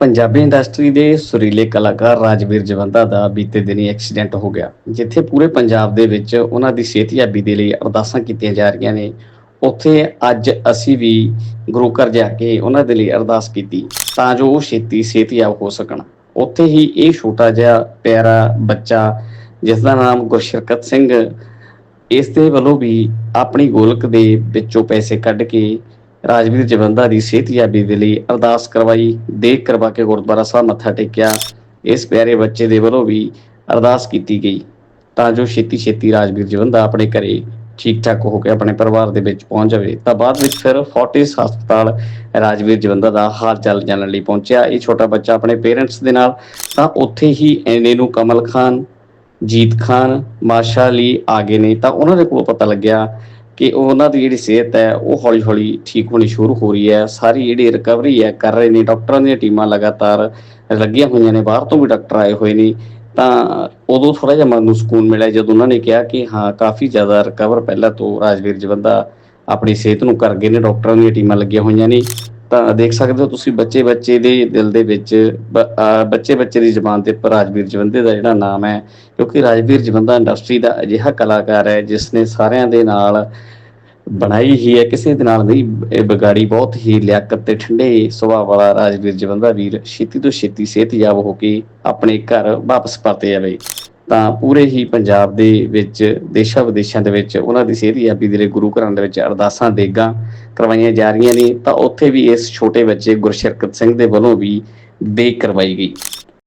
Punjabi industry ਦੇ ਸੁਰੀਲੇ ਕਲਾਕਾਰ ਰਾਜਵੀਰ ਜਵੰਦਾ ਦਾ ਬੀਤੇ ਦਿਨੀ ਐਕਸੀਡੈਂਟ ਹੋ ਗਿਆ, ਜਿੱਥੇ ਪੂਰੇ ਪੰਜਾਬ ਦੇ ਵਿੱਚ ਉਹਨਾਂ ਦੀ ਸਿਹਤਯਾਬੀ ਦੇ ਲਈ ਅਰਦਾਸਾਂ ਕੀਤੀਆਂ ਜਾ ਰਹੀਆਂ ਨੇ। ਉੱਥੇ ਅੱਜ ਅਸੀਂ ਵੀ ਗੁਰੂ ਘਰ ਜਾ ਕੇ ਉਹਨਾਂ ਦੇ ਲਈ ਅਰਦਾਸ ਕੀਤੀ ਤਾਂ ਜੋ ਉਹ ਛੇਤੀ ਸਿਹਤਯਾਬ ਹੋ ਸਕਣ। ਉੱਥੇ ਹੀ ਇਹ ਛੋਟਾ ਜਿਹਾ ਪਿਆਰਾ ਬੱਚਾ, ਜਿਸ ਦਾ ਨਾਮ ਗੁਰਸ਼ਰਕਤ ਸਿੰਘ, ਇਸ ਦੇ ਵੱਲੋਂ ਵੀ ਆਪਣੀ ਗੋਲਕ ਦੇ ਵਿੱਚੋਂ ਪੈਸੇ ਕੱਢ ਕੇ ਰਾਜਵੀਰ ਜਵੰਦਾ ਦੀ ਸਿਹਤਯਾਬੀ ਦੇ ਲਈ ਅਰਦਾਸ ਕਰਵਾਈ, ਦੇਖ ਕਰਵਾ ਕੇ ਗੁਰਦੁਆਰਾ ਸਾਹਿਬ ਮੱਥਾ ਟੇਕਿਆ। ਇਸ ਪਿਆਰੇ ਬੱਚੇ ਦੇ ਵੱਲੋਂ ਵੀ ਅਰਦਾਸ ਕੀਤੀ ਗਈ। ਤਾਂ ਜੋ ਛੇਤੀ ਛੇਤੀ ਰਾਜਵੀਰ ਜਵੰਦਾ ਆਪਣੇ ਘਰੇ ਠੀਕ ਠਾਕ ਹੋ ਕੇ ਆਪਣੇ ਪਰਿਵਾਰ ਦੇ ਵਿੱਚ ਪਹੁੰਚ ਜਾਵੇ। ਤਾਂ ਬਾਅਦ ਵਿੱਚ ਫਿਰ ਫੋਰਟਿਸ ਹਸਪਤਾਲ ਰਾਜਵੀਰ ਜਵੰਦਾ ਦਾ ਹਾਲ ਚਾਲ ਜਾਣਨ ਲਈ ਪਹੁੰਚਿਆ। ਇਹ ਛੋਟਾ ਬੱਚਾ ਆਪਣੇ ਪੇਰੈਂਟਸ ਦੇ ਨਾਲ। ਤਾਂ ਉੱਥੇ ਹੀ ਐਨੇ ਨੂੰ ਕਮਲ ਖਾਨ, ਜੀਤ ਖਾਨ, ਮਾਸ਼ਾ ਅਲੀ ਆ ਗਏ ਨੇ। ਤਾਂ ਉਹਨਾਂ ਦੇ ਕੋਲ ਪਤਾ ਲੱਗਿਆ ਕਿ ਉਹਨਾਂ ਦੀ ਜਿਹੜੀ ਸਿਹਤ ਹੈ, ਉਹ ਹੌਲੀ ਹੌਲੀ ਠੀਕ ਹੋਣੀ ਸ਼ੁਰੂ ਹੋ ਰਹੀ ਹੈ। ਸਾਰੀ ਜਿਹੜੀ ਰਿਕਵਰੀ ਹੈ, ਕਰ ਰਹੇ ਨੇ ਡਾਕਟਰਾਂ ਦੀਆਂ ਟੀਮਾਂ ਲਗਾਤਾਰ ਲੱਗੀਆਂ ਹੋਈਆਂ ਨੇ। ਬਾਹਰ ਤੋਂ ਵੀ ਡਾਕਟਰ ਆਏ ਹੋਏ ਨੇ। ਤਾਂ ਉਦੋਂ ਥੋੜਾ ਜਿਹਾ ਮਨ ਨੂੰ ਸਕੂਨ ਮਿਲਿਆ ਜਦੋਂ ਉਹਨਾਂ ਨੇ ਕਿਹਾ ਕਿ ਹਾਂ, ਕਾਫੀ ਜ਼ਿਆਦਾ ਰਿਕਵਰ ਪਹਿਲਾਂ ਤੋਂ ਰਾਜਵੀਰ ਜਵੰਦਾ ਆਪਣੀ ਸਿਹਤ ਨੂੰ ਕਰ ਗਏ ਨੇ। ਡਾਕਟਰਾਂ ਦੀਆਂ ਟੀਮਾਂ ਲੱਗੀਆਂ ਹੋਈਆਂ ਨੇ। ਤਾਂ ਦੇਖ ਸਕਦੇ ਹੋ ਤੁਸੀਂ ਬੱਚੇ ਬੱਚੇ ਦੇ ਦਿਲ ਦੇ ਵਿੱਚ ਬੱਚੇ ਬੱਚੇ ਦੀ ਜਬਾਨ ਤੇ ਉੱਪਰ ਰਾਜਵੀਰ ਜਵੰਦੇ ਦਾ ਜਿਹੜਾ ਨਾਮ ਹੈ, ਕਿਉਂਕਿ ਰਾਜਵੀਰ ਜਵੰਦਾ ਇੰਡਸਟਰੀ ਦਾ ਅਜਿਹਾ ਕਲਾਕਾਰ ਹੈ ਜਿਸ ਨੇ ਸਾਰਿਆਂ ਦੇ ਨਾਲ ਬਣਾਈ ਹੀ ਹੈ, ਕਿਸੇ ਦੇ ਨਾਲ ਨਹੀਂ, ਇਹ ਵਿਗਾੜੀ ਬਹੁਤ ਹੀ ਲਿਆਕਤ ਤੇ ਠੰਡੇ ਸੁਭਾਅ ਵਾਲਾ ਰਾਜਵੀਰ ਜਵੰਦਾ ਵੀਰ, ਛੇਤੀ ਤੋਂ ਛੇਤੀ ਸਿਹਤਯਾਬ ਹੋ ਕੇ ਆਪਣੇ ਘਰ ਵਾਪਸ ਪਰਤੇ ਜਾਵੇ। ਤਾਂ ਪੂਰੇ ਹੀ ਪੰਜਾਬ ਦੇ ਵਿੱਚ, ਦੇਸ਼ਾਂ ਵਿਦੇਸ਼ਾਂ ਦੇ ਵਿੱਚ ਉਹਨਾਂ ਦੀ ਸਿਹਤਯਾਬੀ ਦੇ ਲਈ ਗੁਰੂ ਘਰਾਂ ਦੇ ਵਿੱਚ ਅਰਦਾਸਾਂ, ਦੇਗਾ ਕਰਵਾਈਆਂ ਜਾ ਰਹੀਆਂ ਨੇ, ਤਾਂ ਉੱਥੇ ਵੀ ਇਸ ਛੋਟੇ ਬੱਚੇ ਗੁਰਸ਼ਰਕਤ ਸਿੰਘ ਦੇ ਵੱਲੋਂ ਵੀ ਦੇਗ ਕਰਵਾਈ ਗਈ।